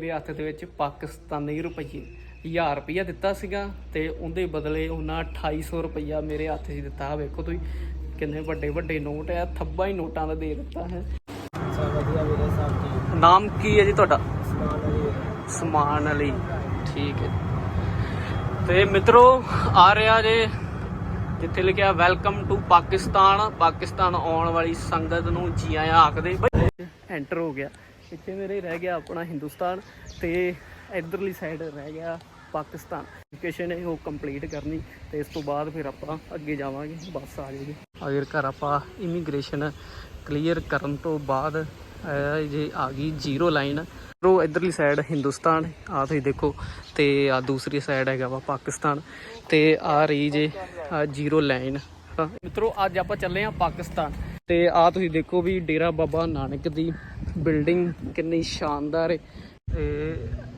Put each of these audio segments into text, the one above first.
ਮੇਰੇ ਹੱਥ ਦੇ ਵਿੱਚ ਪਾਕਿਸਤਾਨੀ ਰੁਪਈਏ 1000 ਰੁਪਈਆ ਦਿੱਤਾ ਸੀਗਾ ਤੇ ਉਹਦੇ ਬਦਲੇ ਉਹਨਾਂ 2800 ਰੁਪਈਆ ਮੇਰੇ ਹੱਥ 'ਚ ਦਿੱਤਾ। ਵੇਖੋ ਤੁਸੀਂ ਕਿੰਨੇ ਵੱਡੇ ਵੱਡੇ ਨੋਟ ਆ, ਥੱਬਾ ਹੀ ਨੋਟਾਂ ਦਾ ਦੇ ਦਿੱਤਾ ਹੈ। ਨਾਮ ਕੀ ਹੈ ਜੀ ਤੁਹਾਡਾ? ਸਮਾਨ ਵੀਰੇ ਅਲੀ। ਠੀਕ ਹੈ ਤੇ ਮਿੱਤਰੋ, ਆ ਰਿਹਾ ਜੇ ਜਿੱਥੇ ਲਿਖਿਆ ਵੈਲਕਮ ਟੂ ਪਾਕਿਸਤਾਨ। ਪਾਕਿਸਤਾਨ ਆਉਣ ਵਾਲੀ ਸੰਗਤ ਨੂੰ ਜੀ ਆਇਆਂ ਆਖਦੇ ਐਂਟਰ ਹੋ ਗਿਆ। ਇੱਥੇ ਮੇਰੇ ਰਹਿ ਗਿਆ ਆਪਣਾ ਹਿੰਦੁਸਤਾਨ ਤੇ ਇਧਰਲੀ ਸਾਈਡ ਰਹਿ ਗਿਆ ਪਾਕਿਸਤਾਨ। ਐਜੂਕੇਸ਼ਨ ਹੈ ਉਹ ਕੰਪਲੀਟ ਕਰਨੀ ਤੇ ਇਸ ਤੋਂ ਬਾਅਦ ਫਿਰ ਆਪਾਂ ਅੱਗੇ ਜਾਵਾਂਗੇ, ਬੱਸ ਆ ਜਾਏਗੀ। ਅਗਰ ਘਰ ਆਪਾਂ ਇਮੀਗ੍ਰੇਸ਼ਨ ਕਲੀਅਰ ਕਰਨ ਤੋਂ ਬਾਅਦ ਜੇ ਆ ਗਈ ਜ਼ੀਰੋ ਲਾਈਨ ਉਹ ਇਧਰਲੀ ਸਾਈਡ ਹਿੰਦੁਸਤਾਨ ਆ ਤੁਸੀਂ ਦੇਖੋ ਤੇ ਆ ਦੂਸਰੀ ਸਾਈਡ ਹੈਗਾ ਵਾ ਪਾਕਿਸਤਾਨ ਤੇ ਆ ਰਹੀ ਜੇ ਜ਼ੀਰੋ ਲਾਈਨ ਮਿੱਤਰੋ, ਅੱਜ ਆਪਾਂ ਚੱਲੇ ਆ ਪਾਕਿਸਤਾਨ। ਤੇ ਆ ਤੁਸੀਂ ਦੇਖੋ ਵੀ ਡੇਰਾ ਬਾਬਾ ਨਾਨਕ ਦੀ ਬਿਲਡਿੰਗ ਕਿੰਨੀ ਸ਼ਾਨਦਾਰ ਹੈ ਤੇ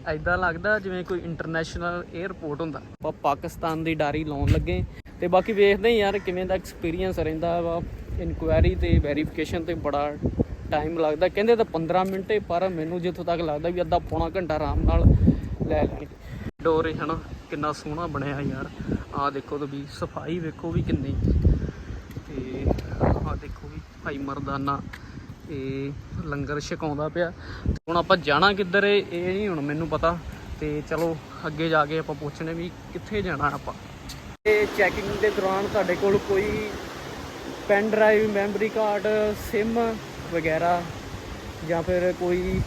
ਐਦਾਂ ਲੱਗਦਾ ਜਿਵੇਂ ਕੋਈ ਇੰਟਰਨੈਸ਼ਨਲ 에ਅਰਪੋਰਟ ਹੁੰਦਾ। ਆਪਾਂ ਪਾਕਿਸਤਾਨ ਦੀ ਡਾਰੀ ਲਾਉਣ ਲੱਗੇ। ਤੇ ਬਾਕੀ ਵੇਖਦੇ ਹਾਂ ਯਾਰ ਕਿਵੇਂ ਦਾ ਐਕਸਪੀਰੀਅੰਸ ਰਹਿੰਦਾ ਵਾ। ਇਨਕੁਆਇਰੀ ਤੇ ਵੈਰੀਫਿਕੇਸ਼ਨ ਤੇ ਬੜਾ ਟਾਈਮ ਲੱਗਦਾ। ਕਹਿੰਦੇ ਤਾਂ 15 ਮਿੰਟ ਹੈ ਪਰ ਮੈਨੂੰ ਜਿੱਥੋਂ ਤੱਕ ਲੱਗਦਾ ਵੀ ਅੱਧਾ ਪੌਣਾ ਘੰਟਾ ਆਰਾਮ ਨਾਲ ਲੈ ਲੈਣਗੇ। ਡੋਰ ਹੈ ਨਾ ਕਿੰਨਾ ਸੋਹਣਾ ਬਣਿਆ ਯਾਰ। ਆਹ ਦੇਖੋ ਤਾਂ ਵੀ ਸਫ਼ਾਈ ਵੇਖੋ ਵੀ ਕਿੰਨੀ ਭਾਈ ਮਰਦਾਨਾ ਇਹ ਲੰਗਰ ਛਕਾਉਂਦਾ ਪਿਆ। ਹੁਣ ਆਪਾਂ ਜਾਣਾ ਕਿੱਧਰ ਏ, ਇਹ ਨਹੀਂ ਹੁਣ ਮੈਨੂੰ ਪਤਾ। ਤੇ ਚਲੋ, ਅੱਗੇ ਜਾ ਕੇ ਆਪਾਂ ਪੁੱਛਣੇ ਵੀ ਕਿੱਥੇ ਜਾਣਾ ਆਪਾਂ। ਤੇ ਚੈਕਿੰਗ ਦੇ ਦੌਰਾਨ ਤੁਹਾਡੇ ਕੋਲ ਕੋਈ pen drive memory card sim ਵਗੈਰਾ, ਜਾਂ ਫਿਰ ਕੋਈ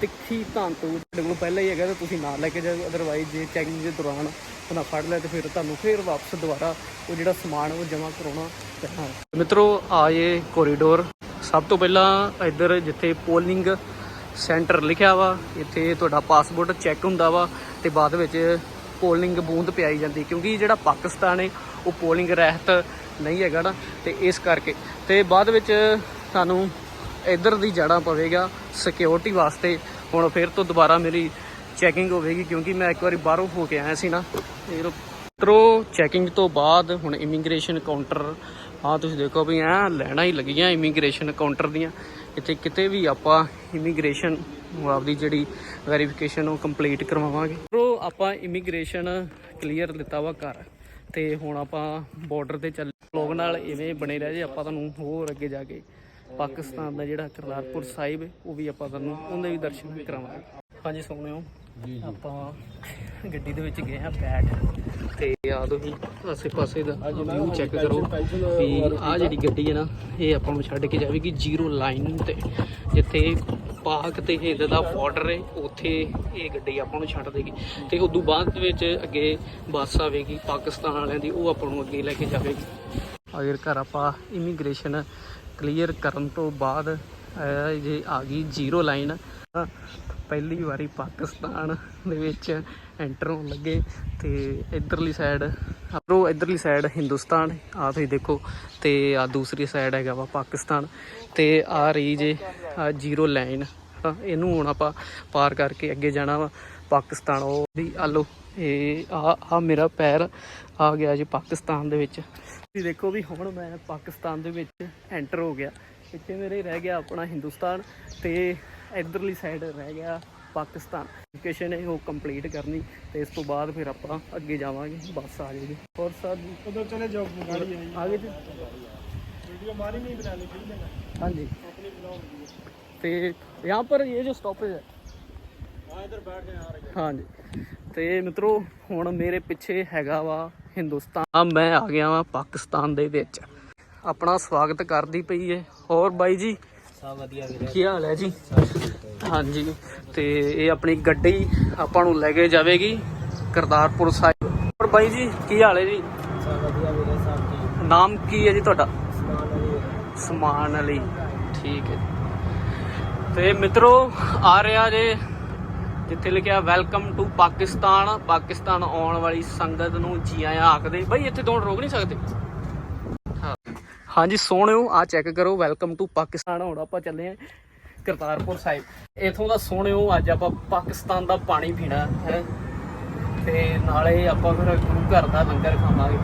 ਤਿੱਖੀ ਧਾਂਤੂ ਤੁਹਾਡੇ ਕੋਲ ਪਹਿਲਾਂ ਹੀ ਹੈਗਾ ਤਾਂ ਤੁਸੀਂ ਨਾਲ ਲੈ ਕੇ ਜਾਓ ਅਦਰਵਾਈਜ਼ ਜੇ ਚੈਕਿੰਗ ਦੇ ਦੌਰਾਨ ਉਹਨਾਂ ਫੜ ਲਿਆ ਤੇ ਫਿਰ ਤੁਹਾਨੂੰ ਫਿਰ ਵਾਪਸ ਦੁਬਾਰਾ ਉਹ ਜਿਹੜਾ ਸਮਾਨ ਉਹ ਜਮ੍ਹਾਂ ਕਰਾਉਣਾ ਪੈਣਾ। ਹੈ ਮਿੱਤਰੋ ਆਏ ਕੋਰੀਡੋਰ ਸਭ ਤੋਂ ਪਹਿਲਾਂ ਇੱਧਰ ਜਿੱਥੇ ਪੋਲਿੰਗ ਸੈਂਟਰ ਲਿਖਿਆ ਵਾ, ਇੱਥੇ ਤੁਹਾਡਾ ਪਾਸਪੋਰਟ ਚੈੱਕ ਹੁੰਦਾ ਵਾ ਤੇ ਬਾਅਦ ਵਿੱਚ ਪੋਲਿੰਗ ਬੂੰਦ ਪਿਆਈ ਜਾਂਦੀ, ਕਿਉਂਕਿ ਜਿਹੜਾ ਪਾਕਿਸਤਾਨ ਹੈ, ਉਹ ਪੋਲਿੰਗ ਰਹਿਤ ਨਹੀਂ ਹੈਗਾ ਨਾ, ਤੇ ਇਸ ਕਰਕੇ। ਤੇ ਬਾਅਦ ਵਿੱਚ ਤੁਹਾਨੂੰ ਇੱਧਰ ਦੀ ਜਾਣਾ ਪਵੇਗਾ ਸਿਕਿਉਰਿਟੀ ਵਾਸਤੇ। ਹੁਣ ਫਿਰ ਤੋਂ ਦੁਬਾਰਾ ਮੇਰੀ ਚੈਕਿੰਗ ਹੋਵੇਗੀ ਕਿਉਂਕਿ ਮੈਂ ਇੱਕ ਵਾਰੀ ਬਾਹਰੋਂ ਹੋ ਕੇ ਆਇਆ ਸੀ ਨਾ। ਫਿਰ ਤਰੋ ਚੈਕਿੰਗ ਤੋਂ ਬਾਅਦ ਹੁਣ ਇਮੀਗ੍ਰੇਸ਼ਨ ਕਾਊਂਟਰ ਆ ਤੁਸੀਂ ਦੇਖੋ ਵੀ ਐ ਲੈਣਾ ਹੀ ਲੱਗੀਆਂ ਇਮੀਗ੍ਰੇਸ਼ਨ ਕਾਊਂਟਰ ਦੀਆਂ। ਇੱਥੇ ਕਿਤੇ ਵੀ ਆਪਾਂ ਇਮੀਗ੍ਰੇਸ਼ਨ ਆਪਦੀ ਜਿਹੜੀ ਵੈਰੀਫਿਕੇਸ਼ਨ ਉਹ ਕੰਪਲੀਟ ਕਰਵਾਵਾਂਗੇ। ਤਰੋ ਆਪਾਂ ਇਮੀਗ੍ਰੇਸ਼ਨ ਕਲੀਅਰ ਲਿੱਤਾ ਵਾ ਘਰ। ਤੇ ਹੁਣ ਆਪਾਂ ਬਾਰਡਰ ਤੇ ਚੱਲ ਲੋਕ ਨਾਲ ਇਵੇਂ ਬਣੇ ਰਹਿ ਜੇ, ਆਪਾਂ ਤੁਹਾਨੂੰ ਹੋਰ ਅੱਗੇ ਜਾ ਕੇ ਪਾਕਿਸਤਾਨ ਦਾ ਜਿਹੜਾ ਕਰਤਾਰਪੁਰ ਸਾਹਿਬ ਉਹ ਵੀ ਆਪਾਂ ਤੁਹਾਨੂੰ ਉਹਦੇ ਵੀ ਦਰਸ਼ਨ ਵੀ ਕਰਾਵਾਂਗੇ। ਹਾਂਜੀ ਆਪਾਂ ਗੱਡੀ ਦੇ ਵਿੱਚ ਗਏ ਆ ਬੈਠ ਤੇ ਆ ਤੁਸੀਂ ਆਸੇ ਪਾਸੇ ਦਾ ਵਿਊ ਚੈੱਕ ਕਰੋ ਵੀ ਆ ਜਿਹੜੀ ਗੱਡੀ ਹੈ ਨਾ ਇਹ ਆਪਾਂ ਨੂੰ ਛੱਡ ਕੇ ਜਾਵੇਗੀ ਜ਼ੀਰੋ ਲਾਈਨ ਤੇ। ਜਿੱਥੇ ਪਾਕ ਤੇ ਹਿੰਦ ਦਾ ਬਾਰਡਰ ਹੈ ਉੱਥੇ ਇਹ ਗੱਡੀ ਆਪਾਂ ਨੂੰ ਛੱਡ ਦੇਗੀ। ਤੇ ਉਦੋਂ ਬਾਅਦ ਦੇ ਵਿੱਚ ਅੱਗੇ ਬੱਸ ਆਵੇਗੀ ਪਾਕਿਸਤਾਨ ਵਾਲਿਆਂ ਦੀ ਉਹ ਆਪਾਂ ਨੂੰ ਅੱਗੇ ਲੈ ਕੇ ਜਾਵੇਗੀ। ਅਗਰ ਘਰ ਆਪਾਂ ਇਮੀਗ੍ਰੇਸ਼ਨ ਕਲੀਅਰ ਕਰਨ ਤੋਂ ਬਾਅਦ ਇਹ ਜੇ ਆ ਗਈ ਜ਼ੀਰੋ ਲਾਈਨ ਪਹਿਲੀ ਵਾਰੀ ਪਾਕਿਸਤਾਨ ਦੇ ਵਿੱਚ ਐਂਟਰ ਹੋਣ ਲੱਗੇ ਤੇ ਇਧਰਲੀ ਸਾਈਡ ਆਪਰੋ ਇਧਰਲੀ ਸਾਈਡ ਹਿੰਦੁਸਤਾਨ ਆ ਤੁਸੀਂ ਦੇਖੋ ਤੇ ਆ ਦੂਸਰੀ ਸਾਈਡ ਹੈਗਾ ਵਾ ਪਾਕਿਸਤਾਨ ਤੇ ਆ ਰਹੀ ਜੇ ਆ ਜ਼ੀਰੋ ਲਾਈਨ ਇਹਨੂੰ ਹੁਣ ਆਪਾਂ ਪਾਰ ਕਰਕੇ ਅੱਗੇ ਜਾਣਾ ਵਾ ਪਾਕਿਸਤਾਨ। ਉਹ ਵੀ ਆ ਆਲੋ ਇਹ ਆ ਆ ਮੇਰਾ ਪੈਰ ਆ ਗਿਆ ਜੀ ਪਾਕਿਸਤਾਨ ਦੇ ਵਿੱਚ। ਤੁਸੀਂ ਦੇਖੋ ਵੀ ਹੁਣ ਮੈਂ ਪਾਕਿਸਤਾਨ ਦੇ ਵਿੱਚ ਐਂਟਰ ਹੋ ਗਿਆ। ਇੱਥੇ ਮੇਰੇ ਰਹਿ ਗਿਆ ਆਪਣਾ ਹਿੰਦੁਸਤਾਨ ਤੇ ਇਧਰਲੀ ਸਾਈਡ ਰਹਿ ਗਿਆ ਪਾਕਿਸਤਾਨ। ਐਜੂਕੇਸ਼ਨ ਇਹ ਉਹ ਕੰਪਲੀਟ ਕਰਨੀ ਤੇ ਇਸ ਤੋਂ ਬਾਅਦ ਫਿਰ ਆਪਾਂ ਅੱਗੇ ਜਾਵਾਂਗੇ ਬੱਸ ਆ ਜਾਏਗੀ। ਹੋਰ ਸਾਹਿਬ ਉਧਰ ਚਲੇ ਜਾਓ ਗਾੜੀ ਆਈ। ਆਗੇ ਤੇ ਵੀਡੀਓ ਮਾਰੀ ਨਹੀਂ ਬਣਾ ਲਈ ਠੀਕ ਹੈ ਹਾਂਜੀ। ਆਪਣੀ ਬਣਾਉਂਗੀ ਤੇ ਯਹਾਂ ਪਰ ਇਹ ਜੋ ਸਟਾਪੇਜ ਹੈ। ਹਾਂ ਇਧਰ ਬੈਠ ਕੇ ਆ ਰਹੇ ਹਾਂਜੀ। ਤੇ ਮਿੱਤਰੋ ਹੁਣ ਮੇਰੇ ਪਿੱਛੇ ਹੈਗਾ ਵਾ ਹਿੰਦੁਸਤਾਨ। ਮੈਂ ਆ ਗਿਆ ਵਾ ਪਾਕਿਸਤਾਨ ਦੇ ਵਿੱਚ। ਆਪਣਾ ਸਵਾਗਤ ਕਰਦੀ ਪਈ ਏ। ਹੋਰ ਬਾਈ ਜੀ? ਸਭ ਵਧੀਆ ਵੀਰੇ। ਕੀ ਹਾਲ ਹੈ ਜੀ? ਹਾਂਜੀ, ਤੇ ਇਹ ਆਪਣੀ ਗੱਡੀ ਆਪਾਂ ਨੂੰ ਲੈ ਕੇ ਜਾਵੇਗੀ ਕਰਤਾਰਪੁਰ ਸਾਹਿਬ। ਔਰ ਬਾਈ ਜੀ, ਕੀ ਹਾਲ ਹੈ ਜੀ? ਨਾਮ ਕੀ ਹੈ ਜੀ ਤੁਹਾਡਾ? ਸਮਾਨ ਅਲੀ। ਠੀਕ ਹੈ ਤੇ ਮਿੱਤਰੋ, ਆ ਰਿਹਾ ਜੇ ਜਿੱਥੇ ਲਿਖਿਆ ਵੈਲਕਮ ਟੂ ਪਾਕਿਸਤਾਨ। ਪਾਕਿਸਤਾਨ ਆਉਣ ਵਾਲੀ ਸੰਗਤ ਨੂੰ ਜੀ ਆਇਆਂ ਆਖਦੇ। ਬਾਈ, ਇੱਥੇ ਤੋਂ ਰੋਕ ਨਹੀਂ ਸਕਦੇ? ਹਾਂਜੀ, ਸੋਹਣਿਓ ਆ ਚੈੱਕ ਕਰੋ ਵੈਲਕਮ ਟੂ ਪਾਕਿਸਤਾਨ। ਹੁਣ ਆਪਾਂ ਚੱਲੇ ਆਂ ਕਰਤਾਰਪੁਰ ਸਾਹਿਬ। ਇਥੋਂ ਦਾ ਸੋਹਣਿਓ ਅੱਜ ਆਪਾਂ ਪਾਕਿਸਤਾਨ ਦਾ ਪਾਣੀ ਪੀਣਾ ਹੈ। ਤੇ ਨਾਲੇ ਆਪਾਂ ਫਿਰ ਗੁਰੂ ਘਰ ਦਾ ਲੰਗਰ ਖਾਵਾਂਗੇ।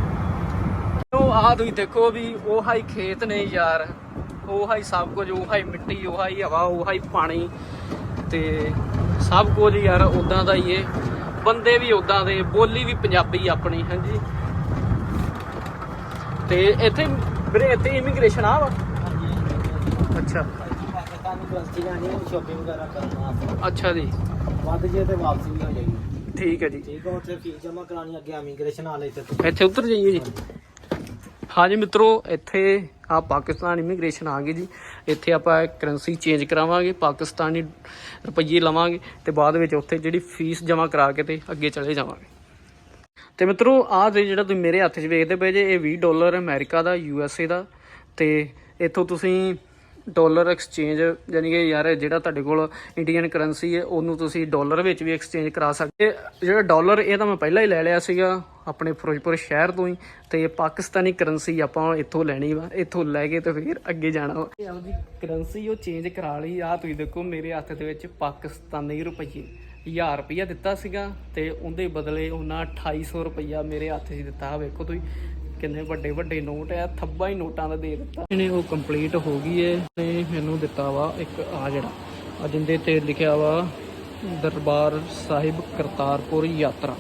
ਉਹ ਆਹ ਤੁਸੀਂ ਦੇਖੋ ਵੀ ਉਹ ਹਾਈ ਖੇਤ ਨੇ ਯਾਰ। ਉਹ ਹਾਈ ਸਭ ਕੁਝ ਉਹ ਹਾਈ ਮਿੱਟੀ ਉਹ ਹਾਈ ਹਵਾ ਉਹ ਹਾਈ ਪਾਣੀ। ਤੇ ਸਭ ਕੁਝ ਯਾਰ ਉਦਾਂ ਦਾ ਹੀ ਏ। ਬੰਦੇ ਵੀ ਉਦਾਂ ਦੇ ਬੋਲੀ ਵੀ ਪੰਜਾਬੀ ਆਪਣੀ ਹਾਂਜੀ। ਤੇ ਇੱਥੇ ਵੀਰੇ ਇੱਥੇ ਇਮੀਗ੍ਰੇਸ਼ਨ ਆ ਵਾ। ਅੱਛਾ। ਹੈ ਸ਼ਾਪਿੰਗ ਵਗੈਰਾ ਕਰਨਾ ਅੱਛਾ ਜੀ। ਵੱਧ ਜੇ ਤੇ ਵਾਪਸੀ ਵੀ ਹੋ ਜਾਏਗੀ। ਠੀਕ ਹੈ ਜੀ। ਠੀਕ ਹੈ ਉੱਥੇ ਫੀਸ ਜਮ੍ਹਾਂ ਕਰਾਣੀ ਅੱਗੇ ਇਮੀਗ੍ਰੇਸ਼ਨ ਵਾਲੇ ਤੇ। ਇੱਥੇ ਉਤਰ ਜਾਈਏ ਜੀ। ਹਾਂਜੀ ਮਿੱਤਰੋ ਇੱਥੇ ਆ ਪਾਕਿਸਤਾਨ ਇਮੀਗ੍ਰੇਸ਼ਨ ਆ ਗਈ ਜੀ। ਇੱਥੇ ਆਪਾਂ ਕਰੰਸੀ ਚੇਂਜ ਕਰਾਵਾਂਗੇ ਪਾਕਿਸਤਾਨੀ ਰੁਪਈਏ ਲਵਾਂਗੇ ਤੇ ਬਾਅਦ ਵਿੱਚ ਉੱਥੇ ਜਿਹੜੀ ਫੀਸ ਜਮ੍ਹਾਂ ਕਰਾ ਕੇ ਤੇ ਅੱਗੇ ਚਲੇ ਜਾਵਾਂਗੇ। ਤੇ ਮਿੱਤਰੋ ਆਹ ਜਿਹੜਾ ਤੁਸੀਂ ਮੇਰੇ ਹੱਥ 'ਚ ਵੇਖਦੇ ਪਏ ਜੇ ਇਹ 20 ਡਾਲਰ ਅਮਰੀਕਾ ਦਾ ਯੂ ਐਸ ਏ ਦਾ। ਤੇ ਇੱਥੋਂ ਤੁਸੀਂ ਡਾਲਰ ਐਕਸਚੇਂਜ ਯਾਨੀ ਕਿ ਯਾਰ ਜਿਹੜਾ ਤੁਹਾਡੇ ਕੋਲ ਇੰਡੀਅਨ ਕਰੰਸੀ ਹੈ, ਉਹਨੂੰ ਤੁਸੀਂ ਡਾਲਰ ਵਿੱਚ ਵੀ ਐਕਸਚੇਂਜ ਕਰਾ ਸਕਦੇ ਜਿਹੜਾ ਡਾਲਰ, ਇਹ ਤਾਂ ਮੈਂ ਪਹਿਲਾਂ ਹੀ ਲੈ ਲਿਆ ਸੀਗਾ, ਆਪਣੇ ਫਿਰੋਜ਼ਪੁਰ ਸ਼ਹਿਰ ਤੋਂ ਹੀ, ਤੇ ਪਾਕਿਸਤਾਨੀ ਕਰੰਸੀ ਆਪਾਂ ਇੱਥੋਂ ਲੈਣੀ ਵਾ, ਇੱਥੋਂ ਲੈ ਕੇ ਤੇ ਫਿਰ ਅੱਗੇ ਜਾਣਾ ਵਾ। ਇਹ ਆਪਦੀ ਕਰੰਸੀ ਉਹ ਚੇਂਜ ਕਰਾ ਲਈ ਆ ਤੁਸੀਂ ਦੇਖੋ ਮੇਰੇ ਹੱਥ ਦੇ ਵਿੱਚ ਪਾਕਿਸਤਾਨੀ ਰੁਪਈਏ 1000 ਰੁਪਈਆ ਦਿੱਤਾ ਸੀਗਾ, ਤੇ ਉਹਦੇ ਬਦਲੇ ਉਹਨਾਂ 2800 ਰੁਪਈਆ ਮੇਰੇ ਹੱਥ 'ਚ ਦਿੱਤਾ। ਵੇਖੋ ਤੁਸੀਂ ਕਿੰਨੇ ਵੱਡੇ ਵੱਡੇ ਨੋਟ ਆ, ਥੱਬਾ ਹੀ ਨੋਟਾਂ ਦਾ ਦੇ ਦਿੱਤਾ। ਇਹਨੇ ਉਹ ਕੰਪਲੀਟ ਹੋ ਗਈ ਹੈ ਤੇ ਮੈਨੂੰ ਦਿੱਤਾ ਵਾ ਇੱਕ ਆ ਜਿਹੜਾ। ਆ ਜਿੰਦੇ ਤੇ ਲਿਖਿਆ ਵਾ, ਦਰਬਾਰ ਸਾਹਿਬ ਕਰਤਾਰਪੁਰ ਯਾਤਰਾ।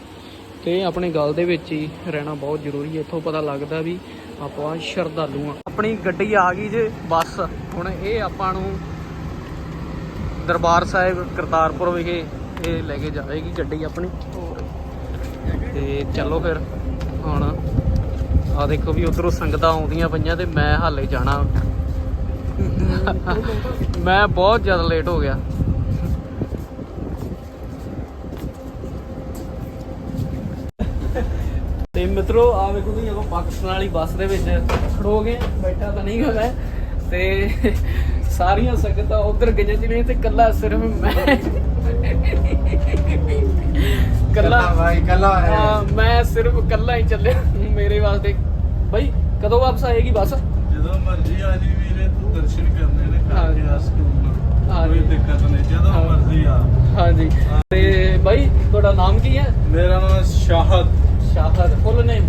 ਤੇ ਆਪਣੇ ਗੱਲ ਦੇ ਵਿੱਚ ਹੀ ਰਹਿਣਾ ਬਹੁਤ ਜ਼ਰੂਰੀ ਹੈ ਇੱਥੋਂ ਪਤਾ ਲੱਗਦਾ ਵੀ ਆਪਾਂ ਸ਼ਰਧਾਲੂ ਆ। ਆਪਣੀ ਗੱਡੀ ਆ ਗਈ ਜੇ, ਬੱਸ। ਹੁਣ ਇਹ ਆਪਾਂ ਨੂੰ ਦਰਬਾਰ ਸਾਹਿਬ ਕਰਤਾਰਪੁਰ ਵਿਖੇ ਇਹ ਲੈ ਕੇ ਜਾਵੇਗੀ ਗੱਡੀ ਆਪਣੀ। ਤੇ ਚਲੋ ਫਿਰ, ਹੁਣ ਆ ਦੇਖੋ ਵੀ ਉਧਰੋਂ ਸੰਗਤਾਂ ਆਉਂਦੀਆਂ ਪਈਆਂ ਤੇ ਮੈਂ ਹਾਲੇ ਜਾਣਾ। ਮੈਂ ਬਹੁਤ ਜ਼ਿਆਦਾ ਲੇਟ ਹੋ ਗਿਆ। ਤੇ ਮਿੱਤਰੋ ਆ ਵੇਖੋ ਤੁਸੀਂ ਆਪਾਂ ਪਾਕਿਸਤਾਨ ਵਾਲੀ ਬੱਸ ਦੇ ਵਿੱਚ ਖੜੋ ਗਏ ਬੈਠਾ ਤਾਂ ਨਹੀਂ ਮੈਂ ਤੇ ਸਾਰੀਆਂ ਸੰਗਤਾਂ ਉਧਰ ਗਈਆਂ ਜਿਵੇਂ ਤੇ ਕੱਲਾ ਸਿਰਫ ਮੈਂ। ਕੱਲਾ ਭਾਈ ਕੱਲਾ ਹਾਂ, ਮੈਂ ਸਿਰਫ ਕੱਲਾ ਹੀ ਚੱਲਿਆ ਮੇਰੇ ਵਾਸਤੇ। ਬਈ ਕਦੋਂ ਵਾਪਸ ਆਏਗੀ ਬੱਸ? ਜਦੋਂ ਮਰਜ਼ੀ ਆ ਜੀ ਵੀਰੇ ਤੂੰ ਦਰਸ਼ਨ ਕਰਨੇ ਨੇ। ਕਰਕੇ ਆ ਸਕੂਲ। ਹਾਂ ਕੋਈ ਜੀ। ਦਿੱਕਤ ਨਹੀਂ ਜਦੋਂ। ਮਰਜ਼ੀ ਆ। ਹਾਂਜੀ। ਤੇ ਬਾਈ ਤੁਹਾਡਾ ਨਾਮ ਕੀ ਹੈ? ਮੇਰਾ ਨਾਮ ਸ਼ਾਹਦ। ਸ਼ਾਹਦ ਫੁੱਲ ਨੇਮ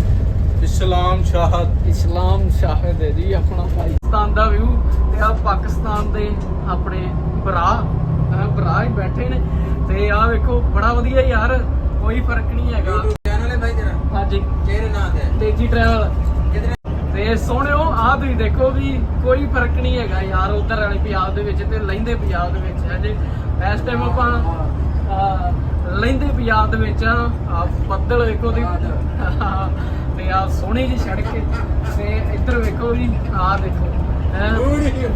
ਇਸਲਾਮ ਸ਼ਾਹਦ। ਇਸਲਾਮ ਸ਼ਾਹਿਦ ਹੈ ਜੀ ਆਪਣਾ ਪਾਕਿਸਤਾਨ ਦਾ ਵਿਊ ਤੇ ਆ ਪਾਕਿਸਤਾਨ ਦੇ ਆਪਣੇ ਭਰਾ ਭਰਾ ਹੀ ਬੈਠੇ ਨੇ। ਤੇ ਆ ਵੇਖੋ ਬੜਾ ਵਧੀਆ ਯਾਰ ਕੋਈ ਫ਼ਰਕ ਨਹੀਂ ਹੈਗਾ। ਚੈਨਲ ਹੈ ਭਾਈ ਤੇਰਾ? ਹਾਂਜੀ। ਤੇਰੇ ਨਾਂ ਤੇ ਤੇਜੀ ਟਰੈਵਲ ਤੇ ਸੋਹਣਿਓ ਆ ਤੁਸੀਂ ਦੇਖੋ ਵੀ ਕੋਈ ਫ਼ਰਕ ਨਹੀਂ ਹੈਗਾ ਯਾਰ ਉਧਰ ਵਾਲੇ ਪੰਜਾਬ ਦੇ ਵਿੱਚ ਤੇ ਲਹਿੰਦੇ ਪੰਜਾਬ ਦੇ ਵਿੱਚ ਹੈ ਜੇ। ਇਸ ਟਾਈਮ ਆਪਾਂ ਲਹਿੰਦੇ ਪੰਜਾਬ ਦੇ ਵਿੱਚ ਆ ਆਹ ਬੱਦਲ ਵੇਖੋ ਦੀ ਤੇ ਆ ਸੋਹਣੀ ਜੀ ਸੜਕ ਤੇ ਇੱਧਰ ਵੇਖੋ ਵੀ ਆ ਦੇਖੋ। ਹੈਂ,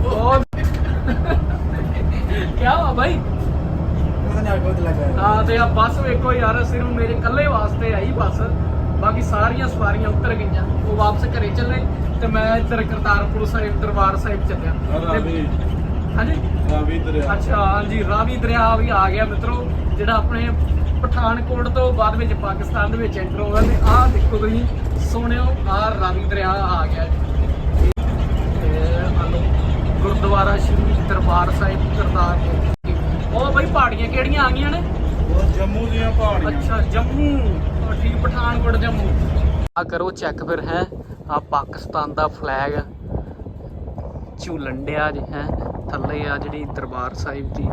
ਬਹੁਤ ਕੀ ਭਾਈ ਹਾਂ ਤੇ ਆ ਬੱਸ ਵੇਖੋ ਯਾਰ ਸਿਰਫ ਮੇਰੇ ਇਕੱਲੇ ਵਾਸਤੇ ਆਈ ਬੱਸ। ਬਾਕੀ ਸਾਰੀਆਂ ਸਵਾਰੀਆਂ ਉਤਰ ਗਈਆਂ। ਉਹ ਵਾਪਸ ਘਰੇ ਚੱਲੇ ਤੇ ਮੈਂ ਇੱਧਰ ਕਰਤਾਰਪੁਰ ਸਾਹਿਬ ਦਰਬਾਰ ਸਾਹਿਬ ਚੱਲਿਆ। ਰਾਵੀ। ਹਾਂਜੀ? ਰਾਵੀ ਦਰਿਆ। ਅੱਛਾ ਹਾਂਜੀ ਰਾਵੀ ਦਰਿਆ ਵੀ ਆ ਗਿਆ ਮਿੱਤਰੋ ਜਿਹੜਾ ਆਪਣੇ ਪਠਾਨਕੋਟ ਤੋਂ ਬਾਅਦ ਵਿੱਚ ਪਾਕਿਸਤਾਨ ਦੇ ਵਿੱਚ ਐਂਟਰ ਹੋਗਾ ਤੇ ਆਹ ਦੇਖੋ ਤੁਸੀਂ ਸੋਹਣਿਓ ਆਹ ਰਾਵੀ ਦਰਿਆ ਆ ਗਿਆ ਗੁਰਦੁਆਰਾ ਸ਼੍ਰੀ ਦਰਬਾਰ ਸਾਹਿਬ ਕਰਤਾਰਪੁਰ। ਉਹ ਬਈ ਪਹਾੜੀਆਂ ਕਿਹੜੀਆਂ ਆ ਗਈਆਂ ਨੇ? ਉਹ ਜੰਮੂ ਦੀਆਂ ਪਹਾੜੀਆਂ। ਅੱਛਾ ਜੰਮੂ। ਉਹ ਪਠਾਨਕੋਟ ਜੰਮੂ। ਆ ਕਰੋ ਚੈੱਕ ਫਿਰ, ਹੈ। ਆ ਪਾਕਿਸਤਾਨ ਦਾ ਫਲੈਗ ਝੂਲਣ ਡਿਆ ਜੇ ਹੈ। ਥੱਲੇ ਆ ਜਿਹੜੀ ਦਰਬਾਰ ਸਾਹਿਬ ਦੀ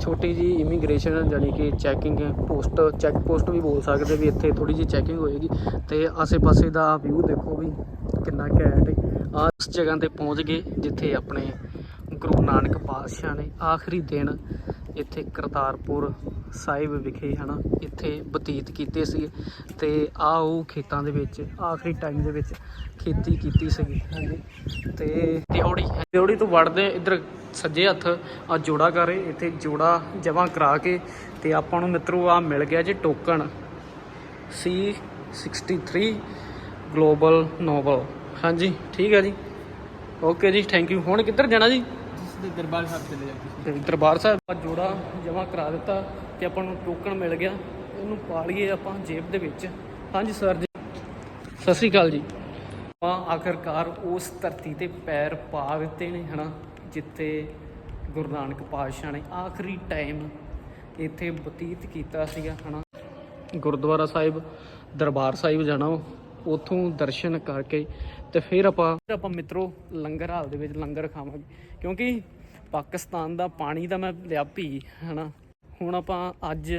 ਛੋਟੀ ਜੀ ਇਮੀਗ੍ਰੇਸ਼ਨ ਜਾਨੀ ਕਿ ਚੈਕਿੰਗ ਪੋਸਟ ਚੈੱਕ ਪੋਸਟ ਵੀ ਬੋਲ ਸਕਦੇ ਵੀ ਇੱਥੇ ਥੋੜੀ ਜੀ ਚੈਕਿੰਗ ਹੋਏਗੀ। ਤੇ ਆਸੇ-ਪਾਸੇ ਦਾ ਵਿਊ ਦੇਖੋ ਵੀ ਕਿੰਨਾ ਘੈਂਟ ਆ ਇਸ ਜਗ੍ਹਾ ਤੇ ਪਹੁੰਚ ਗਏ ਜਿੱਥੇ ਆਪਣੇ ਗੁਰੂ ਨਾਨਕ ਪਾਤਸ਼ਾਹ ਨੇ ਆਖਰੀ ਦਿਨ ਇੱਥੇ ਕਰਤਾਰਪੁਰ ਸਾਹਿਬ ਵਿਖੇ, ਹਨਾ, ਇੱਥੇ ਬਤੀਤ ਕੀਤੇ ਸੀ ਤੇ ਆ ਉਹ ਖੇਤਾਂ ਦੇ ਵਿੱਚ, ਆਖਰੀ ਟਾਈਮ ਦੇ ਵਿੱਚ ਖੇਤੀ ਕੀਤੀ ਸੀਗੀ, ਹਾਂਜੀ। ਤੇ ਦਿਉੜੀ ਦਿਉੜੀ ਤੋਂ ਵੜਦੇ ਇੱਧਰ ਸੱਜੇ ਹੱਥ ਆ ਜੋੜਾ ਕਰੇ ਇੱਥੇ ਜੋੜਾ ਜਮ੍ਹਾਂ ਕਰਾ ਕੇ ਤੇ ਆਪਾਂ ਨੂੰ ਮਿੱਤਰੋ ਆ ਮਿਲ ਗਿਆ ਜੀ ਟੋਕਨ C63 ਗਲੋਬਲ ਨੋਵਲ ਹਾਂਜੀ, ਠੀਕ ਹੈ ਜੀ। ਓਕੇ ਜੀ ਥੈਂਕ ਯੂ ਹੁਣ ਕਿੱਧਰ ਜਾਣਾ ਜੀ? ਦਰਬਾਰ ਸਾਹਿਬ ਚਲੇ ਜਾ ਤੇ ਦਰਬਾਰ ਸਾਹਿਬ ਦਾ ਜੋੜਾ ਜਮ੍ਹਾਂ ਕਰਾ ਦਿੱਤਾ ਤੇ ਆਪਾਂ ਨੂੰ ਟੋਕਨ ਮਿਲ ਗਿਆ। ਉਹਨੂੰ ਪਾ ਲਈਏ ਆਪਾਂ ਜੇਬ ਦੇ ਵਿੱਚ। ਹਾਂਜੀ ਸਰ ਜੀ। ਸਤਿ ਸ੍ਰੀ ਅਕਾਲ ਜੀ। ਆਪਾਂ ਆਖਰਕਾਰ ਉਸ ਧਰਤੀ ਤੇ ਪੈਰ ਪਾ ਦਿੱਤੇ ਨੇ, ਹਨਾ, ਜਿੱਥੇ ਗੁਰੂ ਨਾਨਕ ਪਾਤਸ਼ਾਹ ਨੇ ਆਖਰੀ ਟਾਈਮ ਇੱਥੇ ਬਤੀਤ ਕੀਤਾ ਸੀਗਾ, ਹਨਾ। ਗੁਰਦੁਆਰਾ ਸਾਹਿਬ, ਦਰਬਾਰ ਸਾਹਿਬ ਜਾਣਾ ਵਾ। ਉੱਥੋਂ ਦਰਸ਼ਨ ਕਰਕੇ ਤੇ ਫਿਰ ਆਪਾਂ ਫਿਰ ਆਪਾਂ ਮਿੱਤਰੋ ਲੰਗਰ ਹਾਲ ਦੇ ਵਿੱਚ ਲੰਗਰ ਖਾਵਾਂਗੇ। ਕਿਉਂਕਿ ਪਾਕਿਸਤਾਨ ਦਾ ਪਾਣੀ ਤਾਂ ਮੈਂ ਲਿਆ ਪੀ, ਹਨਾ? ਹੁਣ ਆਪਾਂ ਅੱਜ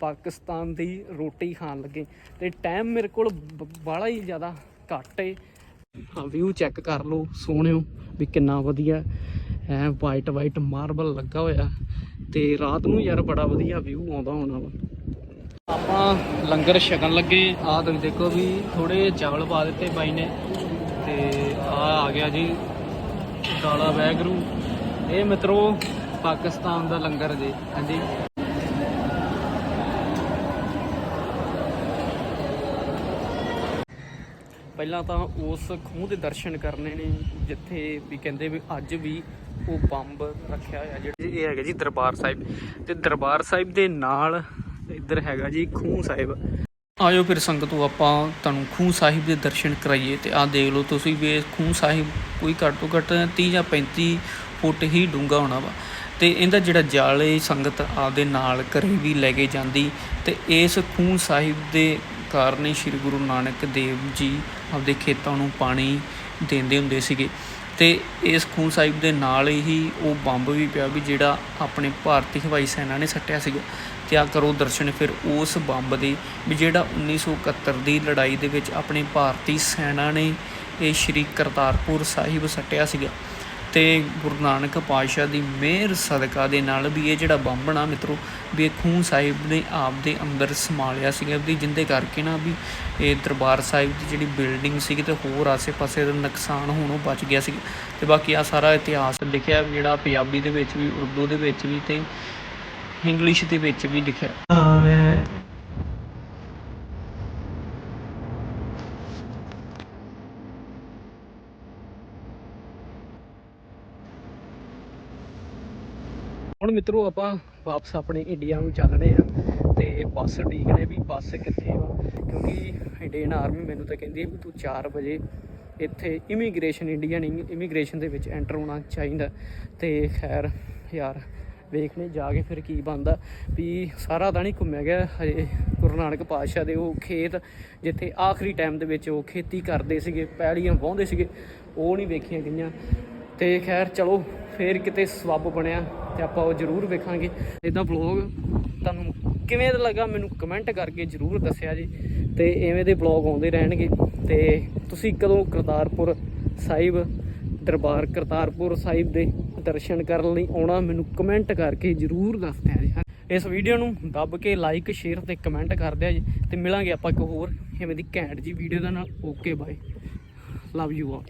ਪਾਕਿਸਤਾਨ ਦੀ ਰੋਟੀ ਖਾਣ ਲੱਗੇ ਤੇ ਟਾਈਮ ਮੇਰੇ ਕੋਲ ਬਾਲਾ ਹੀ ਜ਼ਿਆਦਾ ਘੱਟ ਏ। ਹਾਂ ਵਿਊ ਚੈੱਕ ਕਰ ਲਓ, ਸੋਹਣਿਓ, ਵੀ ਕਿੰਨਾ ਵਧੀਆ ਐ ਵਾਈਟ ਵਾਈਟ ਮਾਰਬਲ ਲੱਗਾ ਹੋਇਆ। ਤੇ ਰਾਤ ਨੂੰ ਯਾਰ ਬੜਾ ਵਧੀਆ ਵਿਊ ਆਉਂਦਾ ਹੋਣਾ ਵਾ। ਆਪਾਂ ਲੰਗਰ ਛਕਣ ਲੱਗੇ। ਆਹ ਤੁਸੀਂ ਦੇਖੋ ਵੀ ਥੋੜੇ ਚਾਵਲ ਪਾ ਦਿੱਤੇ ਬਾਈ ਨੇ। ਤੇ ਆ ਆ ਗਿਆ ਜੀ ਕਾਲਾ ਵੈਗਰੂ ਇਹ ਮਿੱਤਰੋ, ਪਾਕਿਸਤਾਨ ਦਾ ਲੰਗਰ ਜੀ। ਹਾਂਜੀ। ਪਹਿਲਾਂ ਤਾਂ ਉਸ ਖੂਹ ਦੇ ਦਰਸ਼ਨ ਕਰਨੇ ਨੇ, ਜਿੱਥੇ ਵੀ ਕਹਿੰਦੇ ਵੀ ਅੱਜ ਵੀ ਉਹ ਬੰਬ ਰੱਖਿਆ ਹੋਇਆ ਜਿਹੜਾ। ਇਹ ਹੈਗਾ ਜੀ ਦਰਬਾਰ ਸਾਹਿਬ। ਤੇ ਦਰਬਾਰ ਸਾਹਿਬ ਦੇ ਨਾਲ ਇੱਧਰ ਹੈਗਾ ਜੀ ਖੂਹ ਸਾਹਿਬ। ਆਇਓ ਫਿਰ ਸੰਗਤੋ ਆਪਾਂ ਤੁਹਾਨੂੰ ਖੂਹ ਸਾਹਿਬ ਦੇ ਦਰਸ਼ਨ ਕਰਾਈਏ ਤੇ ਆਹ ਦੇਖ ਲਓ ਤੁਸੀਂ ਵੀ ਇਹ ਖੂਹ ਸਾਹਿਬ ਕੋਈ ਘੱਟ ਤੋਂ ਘੱਟ 30 ਜਾਂ 35 ਫੁੱਟ ਹੀ ਡੂੰਘਾ ਹੋਣਾ ਵਾ। ਤੇ ਇਹਦਾ ਜਿਹੜਾ ਜਾਲ ਇਹ ਸੰਗਤ ਆਪਦੇ ਨਾਲ ਘਰੇ ਵੀ ਲੈ ਕੇ ਜਾਂਦੀ ਤੇ ਇਸ ਖੂਹ ਸਾਹਿਬ ਦੇ ਕਾਰਨ ਹੀ ਸ੍ਰੀ ਗੁਰੂ ਨਾਨਕ ਦੇਵ ਜੀ ਆਪਦੇ ਖੇਤਾਂ ਨੂੰ ਪਾਣੀ ਦਿੰਦੇ ਹੁੰਦੇ ਸੀਗੇ। ਤੇ ਇਸ ਖੂਨ ਸਾਹਿਬ ਦੇ ਨਾਲ ਹੀ ਉਹ ਬੰਬ ਵੀ ਪਿਆ ਵੀ ਜਿਹੜਾ ਆਪਣੇ ਭਾਰਤੀ ਹਵਾਈ ਸੈਨਾ ਨੇ ਸੱਟਿਆ ਸੀਗਾ। ਤੇ ਕਰੋ ਦਰਸ਼ਨ ਫਿਰ ਉਸ ਬੰਬ ਦੇ ਵੀ ਜਿਹੜਾ 1971 ਦੀ ਲੜਾਈ ਦੇ ਵਿੱਚ ਆਪਣੇ ਭਾਰਤੀ ਸੈਨਾ ਨੇ ਇਹ ਸ਼੍ਰੀ ਕਰਤਾਰਪੁਰ ਸਾਹਿਬ ਸੱਟਿਆ ਸੀਗਾ। ਤੇ ਗੁਰੂ ਨਾਨਕ ਪਾਤਸ਼ਾਹ ਦੀ ਮਿਹਰ ਸਦਕਾ ਦੇ ਨਾਲ ਵੀ ਇਹ ਜਿਹੜਾ ਬੰਬ ਨਾ ਮਿੱਤਰੋ, ਵੀ ਇਹ ਖੂਹ ਸਾਹਿਬ ਨੇ ਆਪ ਦੇ ਅੰਦਰ ਸਮਾ ਸੀਗਾ ਵੀ ਜਿੰਦੇ ਕਰਕੇ ਨਾ ਵੀ ਇਹ ਦਰਬਾਰ ਸਾਹਿਬ ਦੀ ਜਿਹੜੀ ਬਿਲਡਿੰਗ ਸੀਗੀ ਤੇ ਹੋਰ ਆਸੇ-ਪਾਸੇ ਦਾ ਨੁਕਸਾਨ ਹੋਣੋਂ ਬਚ ਗਿਆ ਸੀ ਤੇ ਬਾਕੀ ਆ ਸਾਰਾ ਇਤਿਹਾਸ ਲਿਖਿਆ ਜਿਹੜਾ ਪੰਜਾਬੀ ਦੇ ਵਿੱਚ ਵੀ, ਉਰਦੂ ਦੇ ਵਿੱਚ ਵੀ ਤੇ ਇੰਗਲਿਸ਼ ਦੇ ਵਿੱਚ ਵੀ ਲਿਖਿਆ। ਮੈਂ ਹੁਣ ਮਿੱਤਰੋ ਆਪਾਂ ਵਾਪਸ ਆਪਣੇ ਇੰਡੀਆ ਨੂੰ ਚੱਲ ਰਹੇ ਆ ਤੇ ਬੱਸ ਡੀਕਨੇ ਵੀ ਬੱਸ ਕਿੱਥੇ ਵਾ ਕਿਉਂਕਿ ਇੰਡੀਅਨ ਆਰਮੀ ਮੈਨੂੰ ਤਾਂ ਕਹਿੰਦੀ ਹੈ ਵੀ ਤੂੰ 4 ਵਜੇ ਇੱਥੇ ਇਮੀਗ੍ਰੇਸ਼ਨ ਇੰਡੀਅਨ ਇਮੀਗ੍ਰੇਸ਼ਨ ਦੇ ਵਿੱਚ ਐਂਟਰ ਹੋਣਾ ਚਾਹੀਦਾ। ਤੇ ਖੈਰ ਯਾਰ ਵੇਖਣੇ, ਜਾ ਕੇ ਫਿਰ ਕੀ ਬਣਦਾ। ਵੀ ਸਾਰਾ ਤਾਂ ਨਹੀਂ ਘੁੰਮਿਆ ਗਿਆ, ਹਜੇ ਗੁਰੂ ਨਾਨਕ ਪਾਤਸ਼ਾਹ ਦੇ ਉਹ ਖੇਤ, ਜਿੱਥੇ ਆਖਰੀ ਟਾਈਮ ਦੇ ਵਿੱਚ ਉਹ ਖੇਤੀ ਕਰਦੇ ਸੀਗੇ, ਪੈਲੀਆਂ ਵਾਹੁੰਦੇ ਸੀਗੇ, ਉਹ ਨਹੀਂ ਵੇਖੀਆਂ ਗਈਆਂ। ਤੇ ਖੈਰ, ਚਲੋ, ਫੇਰ ਕਿਤੇ ਸਵੱਬ ਬਣਿਆ ਤੇ ਆਪਾਂ ਉਹ ਜ਼ਰੂਰ ਵੇਖਾਂਗੇ। ਇਹਦਾ ਵਲੌਗ ਤੁਹਾਨੂੰ ਕਿਵੇਂ ਦਾ ਲੱਗਾ, ਮੈਨੂੰ ਕਮੈਂਟ ਕਰਕੇ ਜ਼ਰੂਰ ਦੱਸਿਆ ਜੀ। ਤੇ ਐਵੇਂ ਦੇ ਵਲੌਗ ਆਉਂਦੇ ਰਹਿਣਗੇ। ਤੇ ਤੁਸੀਂ ਕਦੋਂ ਕਰਤਾਰਪੁਰ ਸਾਹਿਬ, ਦਰਬਾਰ ਕਰਤਾਰਪੁਰ ਸਾਹਿਬ ਦੇ ਦਰਸ਼ਨ ਕਰਨ ਲਈ ਆਉਣਾ, ਮੈਨੂੰ ਕਮੈਂਟ ਕਰਕੇ ਜ਼ਰੂਰ ਦੱਸਦੇ ਦਿਆ ਜੀ। ਇਸ ਵੀਡੀਓ ਨੂੰ ਦੱਬ ਕੇ ਲਾਈਕ ਸ਼ੇਅਰ ਤੇ ਕਮੈਂਟ ਕਰ ਦਿਆ ਜੀ ਤੇ ਮਿਲਾਂਗੇ ਆਪਾਂ ਇੱਕ ਹੋਰ ਐਵੇਂ ਦੀ ਘੈਂਟ ਜੀ ਵੀਡੀਓ ਦੇ ਨਾਲ। Okay bye love you all